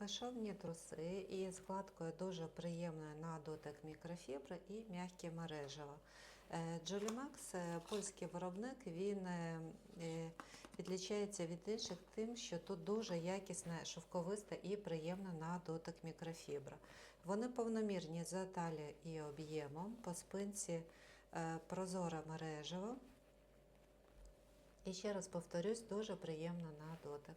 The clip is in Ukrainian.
безшовні труси і складкою дуже приємною на дотик мікрофібри і м'які мережево. Е, Джолімакс, е, польський виробник, він е, відлічається від інших тим, що тут дуже якісна, шовковиста і приємна на дотик мікрофібра. Вони повномірні за талією і об'ємом, по спинці прозоре мережево. І ще раз повторюсь, дуже приємно на дотик.